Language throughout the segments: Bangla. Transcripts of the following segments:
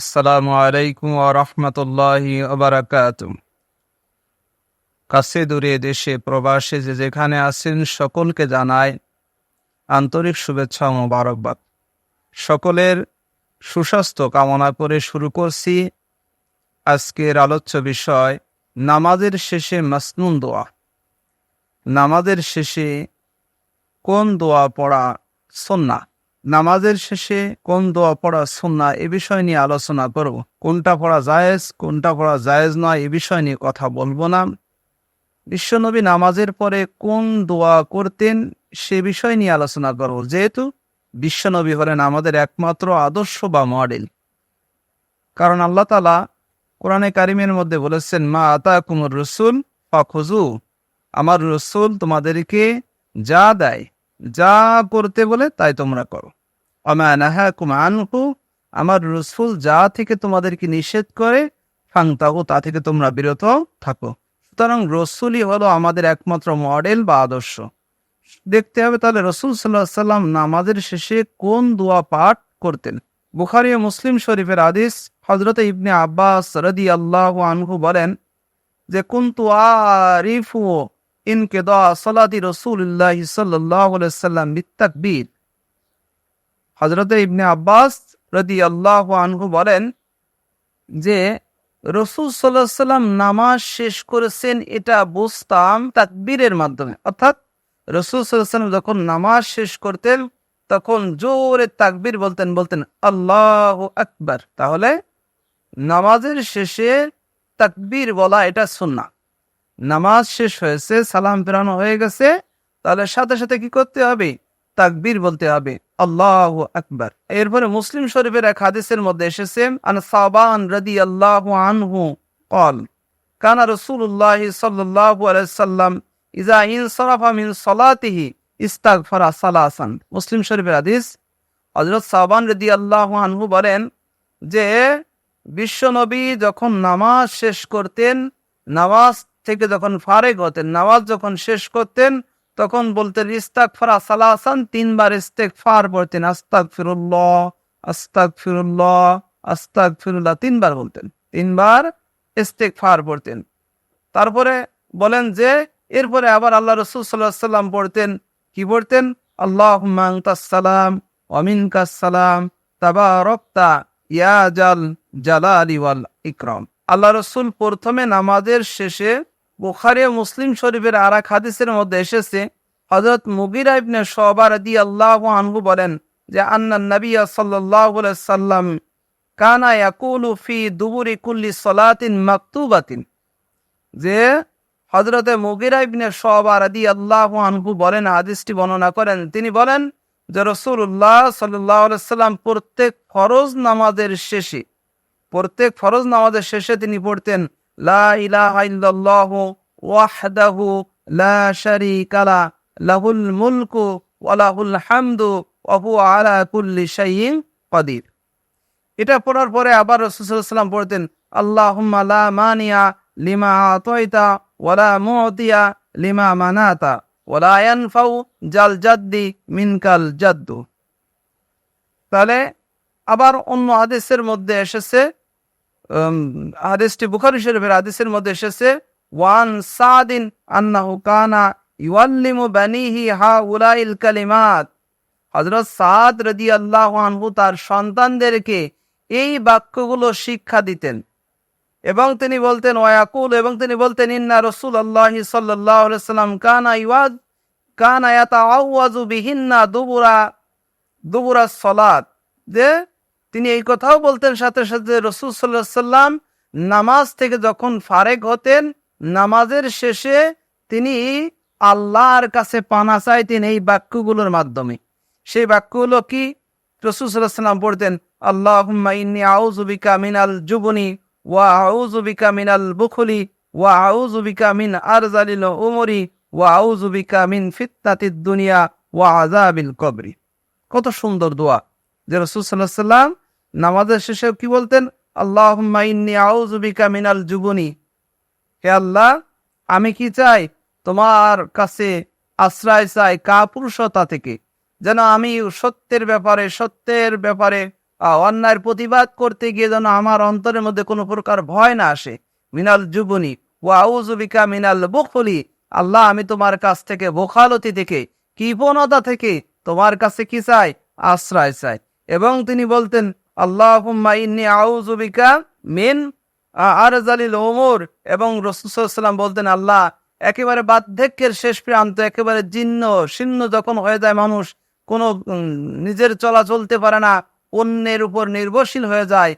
আসসালামু আলাইকুম রহমতুল্লাহি ওবরাকাত কাছে দূরে দেশে প্রবাসে যে যেখানে আছেন, সকলকে জানায় আন্তরিক শুভেচ্ছা ও মোবারকবাদ। সকলের সুস্বাস্থ্য কামনা করে শুরু করছি আজকের আলোচ্য বিষয়, নামাজের শেষে মাসনুন দোয়া। নামাজের শেষে কোন দোয়া পড়া সন্না নামাজের শেষে কোন দোয়া পড়া সুন্না এ বিষয় নিয়ে আলোচনা করব। কোনটা পড়া জায়েজ, কোনটা পড়া জায়েজ নয় এ বিষয় নিয়ে কথা বলব না। বিশ্বনবী নামাজের পরে কোন দোয়া করতেন সে বিষয় নিয়ে আলোচনা করব। যেহেতু বিশ্বনবী হলেন আমাদের একমাত্র আদর্শ বা মডেল। কারণ আল্লাহ তালা কোরআনে কারিমের মধ্যে বলেছেন, মা আতা কুমর রসুল ফখুজু আমার রসুল তোমাদেরকে যা দেয় যা করতে বলে তাই তোমরা করো। আমার রসুল যা থেকে তোমাদেরকে নিষেধ করে, ফাংতাহু, তা থেকে তোমরা বিরত থাকো। সুতরাং রসুলই হলো আমাদের একমাত্র মডেল বা আদর্শ। দেখতে হবে তাহলে রসুল সাল্লাহ সাল্লাম নামাজের শেষে কোন দোয়া পাঠ করতেন? বুখারি মুসলিম শরীফের আদিস হজরত ইবনে আব্বাস রদি আল্লাহ আনহু বলেন যে, কুন্তু আরিফু ইনকেদা সলাতি রসুল্লাহ সাল্লাম হজরত ইবনে আব্বাস রদি আল্লাহ আনহু বলেন যে, রসুল সাল্লাম নামাজ শেষ করেছেন, এটা বুঝতাম তাকবীরের মাধ্যমে। অর্থাৎ রসুল সাল্লাম যখন নামাজ শেষ করতেন, তখন জোরে তাকবীর বলতেন বলতেন, আল্লাহ আকবার। তাহলে নামাজের শেষে তাকবীর বলা এটা সুন্না নামাজ শেষ হয়েছে, সালাম ফেরানো হয়ে গেছে, তাহলে সাথে সাথে কি করতে হবে? তাকবীর বলতে হবে, আল্লাহ আকবার। এরপরে মুসলিম শরীফের এক হাদিসের মধ্যে এসেছে, আন সাবান রাদি আল্লাহ আনহু কল কানা রসুল্লাহ সাল্লাল্লাহু আলাইহি সাল্লাম ইজা ইন সরাফা মিন সলাতিহি ইস্তাগফারা সালাসান। মুসলিম শরীফের হাদিস, হযরত সাবান রাদি আল্লাহ আনহু বলেন যে, বিশ্বনবী যখন নামাজ শেষ করতেন, নামাজ থেকে যখন ফারেক হতেন, নামাজ যখন শেষ করতেন, তখন বলতেন ইস্তাক ফারা সালাসান তিনবার ইস্তেক ফার পড়তেন। আস্তাক ফিরুল্লাহ আস্তাক ফিরুল্লাহ আস্তাক ফিরুল্লাহ তিনবার বলতেন। তিনবার ইস্তেক ফার পড়তেন। তারপরে বলেন যে, এরপরে আবার আল্লাহ রসুল সাল্লাহ সাল্লাম পড়তেন, কি পড়তেন? আল্লাহ সালাম অমিন সালাম তাবা রক্তা ইয়া জাল জালালি ওয়াল ইকরম। আল্লাহ রসুল প্রথমে নামাজের শেষে বুখারি মুসলিম শরীফের আর এক হাদিসের মধ্যে এসেছে হজরত মুগিরা ইবনে সবার দি আল্লাহ আনহু বলেন যে, আন্না নবিয়া সাল্লাহ সাল্লাম কানা ইয়াকুলু ফি দুবুরি কুল্লি সলাতিন মাকতুবাতিন। যে হজরতে মুগিরা ইবনে সবার আদি আল্লাহ আনহু বলেন, হাদিসটি বর্ণনা করেন, তিনি বলেন যে রসুল্লাহ সাল্লাহ সাল্লাম প্রত্যেক ফরজ নামাজের শেষে, প্রত্যেক ফরজ নামাজের শেষে তিনি পড়তেন লা লা লাহুল এটা পড়ার পরে আবার সাল্লাম পড়তেন আল্লাহুম্মা লা মানিয়া লিমা আতাইতা ওয়া লা মুতিয়া লিমা মানাতা ওয়া লা ইয়ানফাউ জাল জাদ্দি মিনকাল জাদ্দু। তাহলে আবার অন্য হাদিসের মধ্যে এসেছে হাদিসটি বুখারি শরীফের হাদিসের মধ্যে এসেছে, ওয়ান সাদিন আন্নাহু কানা ইউয়াল্লিমু বানিহি হা উলাইল কালিমাত। হযরত সাদ রাদিয়াল্লাহু আনহু তার সন্তানদেরকে এই বাক্যগুলো শিক্ষা দিতেন। এবং তিনি বলতেন ওয়াকুল এবং তিনি বলতেন, ইন্না রসুল আল্লাহ সাল্লাম কানা ইওয়াজ কানা ইয়াতাওয়াজু বিহিন্না দুবুরা দুবুরা সলাত। যে তিনি এই কথাও বলতেন সাথে সাথে রসুল সাল্লাম নামাজ থেকে যখন ফারেক হতেন, নামাজের শেষে তিনি আল্লাহর কাছে পানা চাইতেন এই বাক্যগুলোর মাধ্যমে। সেই বাক্যগুলো কি? রসুল সাল্লাহ পড়তেন আল্লাহ ইন্নি আউজুবিকা মিনাল জুবনি ওয়া আউজুবিকা মিনাল বুখলি ওয়া আউজুবিকা মিন আরজালিল উমরি ওয়া আউজুবিকা মিন ফিতনাতিদ দুনিয়া ওয়া আজাবিল কবরি। কত সুন্দর দোয়া। যে রসুল সাল্লাহ সাল্লাম নামাজের শেষে কি বলতেন? আল্লাহ আউজুবিকা মিনাল জুবনি। হে আল্লাহ, আমি কি চাই? তোমার কাছে আশ্রয় চাই কাপুরুষতা থেকে। যেন আমি সত্যের ব্যাপারে সত্যের ব্যাপারে অন্যায়ের প্রতিবাদ করতে গিয়ে যেন আমার অন্তরের মধ্যে কোনো প্রকার ভয় না আসে। মিনাল যুবনী ওয়াউজুবিকা মিনাল বখলি। আল্লাহ, আমি তোমার কাছ থেকে বোখালতি থেকে, কৃপণতা থেকে তোমার কাছে কি চাই? আশ্রয় চাই। এবং তিনি বলতেন আল্লাহ মিন আরজালিল ওমর এবং রসুলাম বলতেন, আল্লাহ, একেবারে বার্ধক্যের শেষ প্রান্ত, একেবারে জীর্ণ, শীর্ণ যখন হয়ে যায় মানুষ, কোনো নিজের চলা চলতে পারে না, অন্যের উপর নির্ভরশীল হয়ে যায়।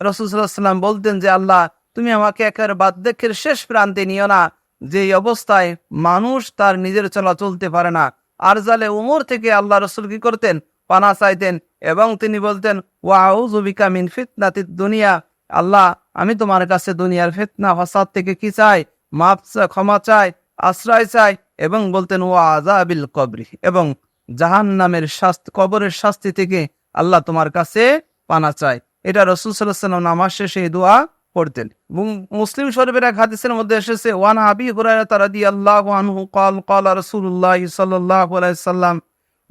রসুলাম বলতেন যে, আল্লাহ, তুমি আমাকে একেবারে বার্ধক্যের শেষ প্রান্তে নিও না যে অবস্থায় মানুষ তার নিজের চলা চলতে পারে না। আর জালে উমর থেকে আল্লাহ রসুল কি করতেন? পানা চাইতেন। এবং তিনি বলতেন ওয়াউ জুবিকা মিন ফিতনাতি দুনিয়া। আল্লাহ, আমি তোমার কাছে দুনিয়ার ফিতনা হসাদ থেকে কি চাই? মাপ ক্ষমা চাই, আশ্রয় চাই এবং বলতেন ও আজাবিল কবরি। এবং জাহান নামের শাস্তি, কবরের শাস্তি থেকে আল্লাহ তোমার কাছে পানা চাই এটা রসুলাম নামাজ শেষে দোয়া পড়তেন। এবং মুসলিম শরীফের এক হাদিসের মধ্যে এসেছে, ওয়ান আবি হুরায়রা তারাদি আল্লাহ আনহু কল কল রসুল্লাহ সাল্লাহ সাল্লাম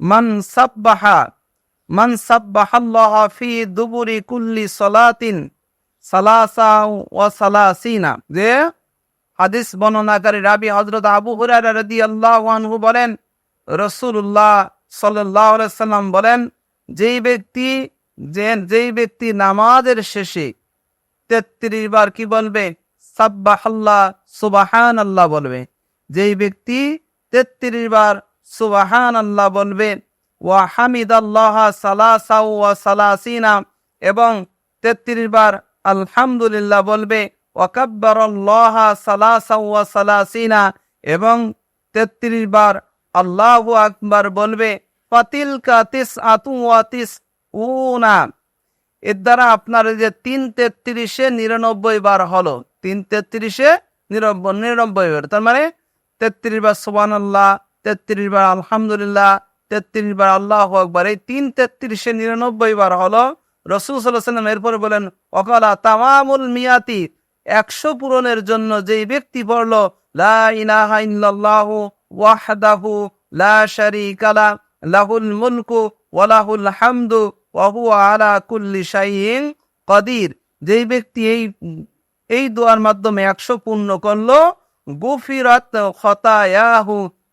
মান সাব্বাহা মান সাব্বাহাল্লাহ ফি দুবুরি কুল্লি সলাতিন সালাসা ওয়া সালাসিনা। যে হাদিস বর্ণনাকারী রাবি হজরত আবু হুরারা রদি আনহু বলেন রসুল্লাহ সাল্লাহ সাল্লাম বলেন, যেই ব্যক্তি যে, যেই ব্যক্তি নামাজের শেষে তেত্রিশ বার কি বলবে? সাব্বাহাল্লাহ সুবাহান আল্লাহ বলবে। যেই ব্যক্তি তেত্রিশ বার সুবাহান আল্লাহ বলবে ওয়া হামিদ আল্লাহ সালাসা ওয়া সালাসিনা। এবং তেত্রিশ বার আলহামদুলিল্লাহ বলবে ওয়াকাব্বার আল্লাহ সালাসা ওয়া সালাসিনা। এবং তেত্রিশ বার আল্লাহ আকবার বলবে, ফাতিলকা তিস আতু ওয়া তিস উনা এর দ্বারা আপনার যে তিন তেত্রিশে নিরানব্বই বার হলো। তিন তেত্রিশে নিরানব্বই বার। তার মানে তেত্রিশ বার সোবান আল্লাহ তেত্রিশ বার আলহামদুলিল্লাহ তেত্রিশ বার আল্লাহ আকবার। এই তিন তেত্রিশে নিরানব্বই বার হলো রসুল সাল্লাম এরপরে বলেন অকালা তামামুল মিয়াতি একশো পূরণের জন্য যেই ব্যক্তি পড়ল ওয়াহদাহু লা লাহুল মুলকু ওয়া লাহুল হামদু ওয়া হুয়া আলা কুল্লি কাদির যেই ব্যক্তি এই এই দোয়ার মাধ্যমে একশো পূর্ণ করল, গুফিরাত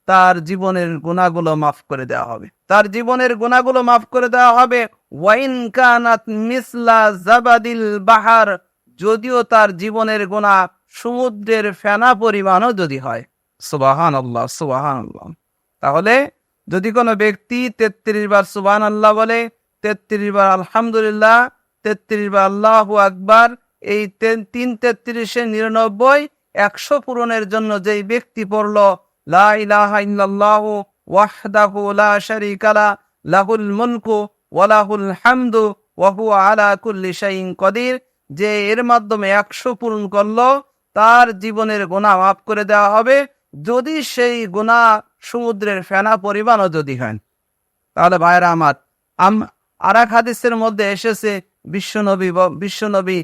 তার জীবনের গুণাগুলো মাফ করে দেওয়া হবে। তার জীবনের গুণাগুলো মাফ করে দেওয়া হবে। ওয়াইন কানাত মিসলা জাবাদিল বাহার, যদিও তার জীবনের গুণা সমুদ্রের ফেনা পরিমাণও যদি হয়। সুবাহান আল্লাহ সুবাহান আল্লাহ তাহলে যদি কোনো ব্যক্তি তেত্রিশ বার সুবাহান আল্লাহ বলে, তেত্রিশ বার আলহামদুলিল্লাহ, তেত্রিশ বার আল্লাহ আকবার, এই তিন তেত্রিশে নিরানব্বই, একশো পূরণের জন্য যেই ব্যক্তি পড়ল লা ইলাহা ইল্লাল্লাহু ওয়াহদাহু লা শারীকা লা, লাহুল মুলকু ওয়া লাহুল হামদু ওয়া হুয়া আলা কুল্লি শাইইন কদির, যে এর মাধ্যমে একশো পূরণ করল, তার জীবনের গুণা মাফ করে দেওয়া হবে। যদি সেই গুণা সমুদ্রের ফেনা পরিমাণও যদি হয়। তাহলে ভাইরা আমার, আম আর এক হাদিসের মধ্যে এসেছে, বিশ্বনবী বিশ্বনবী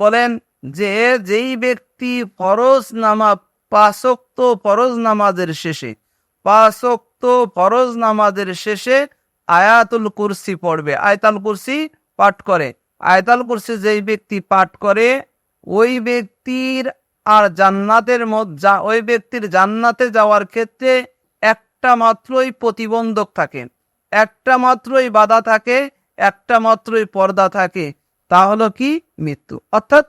বলেন যে যেই ব্যক্তি ফরজ নামা পাঁচক্ত ফরজ নামাজের শেষে, পাঁচক্ত ফরজ নামাজের শেষে আয়াতুল কুরসি পড়বে। আয়তাল কুরসি পাঠ করে। আয়তাল কুরসি যেই ব্যক্তি পাঠ করে, ওই ব্যক্তির আর জান্নাতের মধ্যে ওই ব্যক্তির জান্নাতে যাওয়ার ক্ষেত্রে একটা মাত্রই প্রতিবন্ধক থাকে। একটা মাত্রই বাধা থাকে, একটা মাত্রই পর্দা থাকে। তা হলো কি? মৃত্যু। অর্থাৎ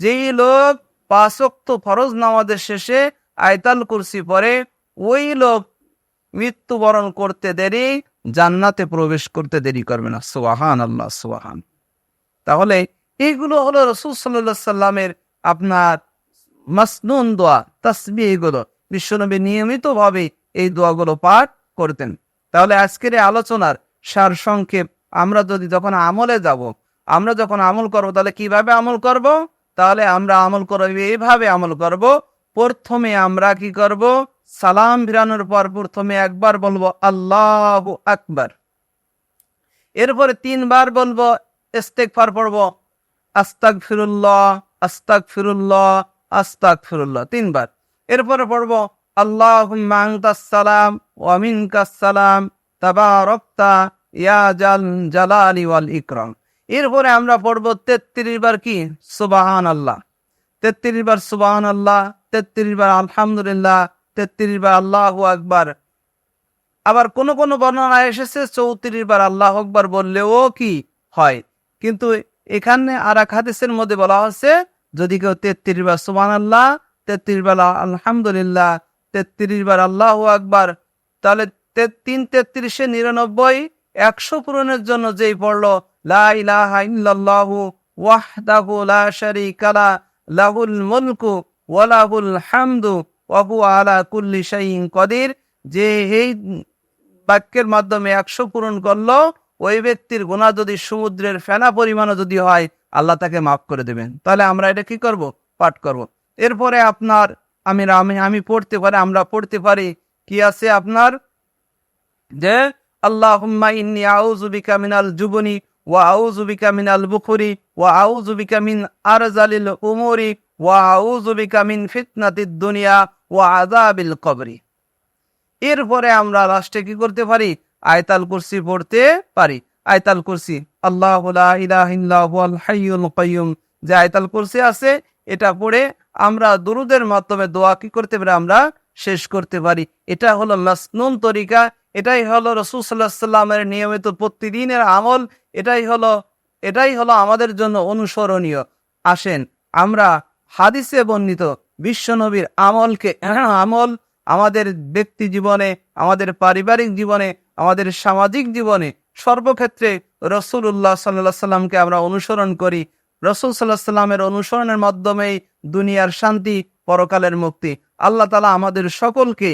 যেই লোক পাঁচক্ত ফরজ নামাজের শেষে আয়তাল কুরসি পরে ওই লোক মৃত্যুবরণ করতে দেরি, জান্নাতে প্রবেশ করতে দেরি করবে না। সোহান আল্লাহ সোহান তাহলে এইগুলো হলো রসুল সাল্লামের আপনার মাসনুন দোয়া তসবি এগুলো। বিশ্বনবী নিয়মিত ভাবে এই দোয়াগুলো পাঠ করতেন। তাহলে আজকের এই আলোচনার সার সংক্ষেপ, আমরা যদি যখন আমলে যাব, আমরা যখন আমল করব, তাহলে কীভাবে আমল করব? তাহলে আমরা আমল করব এইভাবে আমল করব। প্রথমে আমরা কি করব? সালাম ফিরানোর পর প্রথমে একবার বলব, আল্লাহ আকবার। এরপরে তিনবার বলব, ইস্তেগফার পড়ব। আস্তাক ফিরুল্লাহ আস্তাক ফিরুল্লাহ আস্তাক ফিরুল্লাহ তিনবার। এরপরে পড়ব আল্লাহ সালাম ওয়ামিনকাস সালাম, তাবারকতা ইয়া জাল জালালি ওয়াল ইকরাম। এরপরে আমরা পড়ব তেত্রিশ বার কি? সুবাহান আল্লাহ তেত্রিশ বার সুবাহান আল্লাহ তেত্রিশ বার আলহামদুলিল্লাহ, তেত্রিশ বার আল্লাহ আকবার। আবার কোন কোন বর্ণনা এসেছে, চৌত্রিশ বার আল্লাহ আকবার বললেও কি হয়? কিন্তু এখানে আর এক হাদিসের মধ্যে বলা হচ্ছে যদি কেউ তেত্রিশ বার সুবান আল্লাহ তেত্রিশ বার আলহামদুলিল্লাহ, তেত্রিশ বার আল্লাহ আকবার, তাহলে তিন তেত্রিশে নিরানব্বই একশো পূরণের জন্য যেই পড়ল, লা ইলাহা ইল্লাল্লাহু ওয়াহদাহু লা শারীকা লা, লাহুল মুলকু ওয়া লাহুল হামদু ওয়া আলা কুল্লি শাইইন কদির। যে এই বাক্যের মাধ্যমে একশো পূরণ করল, ওই ব্যক্তির গুণা যদি সমুদ্রের ফেনা পরিমাণও যদি হয়, আল্লাহ তাকে মাফ করে দেবেন। তাহলে আমরা এটা কি করব? পাঠ করব। এরপরে আপনার, আমি আমি আমি পড়তে পারি, আমরা পড়তে পারি, কি আছে আপনার? যে আল্লাহুম্মা ইন্নী আউযু মিনাল জুবনি ওয়া আউযু মিনাল বুখুরি ওয়া আউযু বিকা মিন আরজালিল উমুরি ওয়া আউযু বিকা মিন ফিতনাতিদ দুনিয়া ওয়া আযাবিল কবরি। এরপরে আমরা লাস্টে কি করতে পারি? আয়তাল কুরসি পড়তে পারি। আয়তাল কুরসি, আল্লাহ হাইয়ুল কাইয়ুম। যে আয়তাল কুরসি আছে, এটা পড়ে আমরা দুরুদের মাধ্যমে দোয়া কি করতে পারি? আমরা শেষ করতে পারি। এটা হলো মাসনুন তরিকা এটাই হলো রসুল সাল্লাহ সাল্লামের নিয়মিত প্রতিদিনের আমল, এটাই হলো এটাই হলো আমাদের জন্য অনুসরণীয়। আসেন, আমরা হাদিসে বর্ণিত বিশ্বনবীর আমলকে, আমল আমাদের ব্যক্তি জীবনে, আমাদের পারিবারিক জীবনে, আমাদের সামাজিক জীবনে, সর্বক্ষেত্রে রসুল্লাহ সাল্লাহ সাল্লামকে আমরা অনুসরণ করি। রসুল সাল্লাহ সাল্লামের অনুসরণের মাধ্যমেই দুনিয়ার শান্তি, পরকালের মুক্তি। আল্লাহ তালা আমাদের সকলকে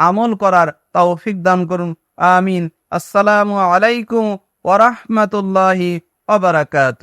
আমল করার তৌফিক দান করুন। আমিন। আসসালামু আলাইকুম ওরহমতুল্লাহি ওবরাকাত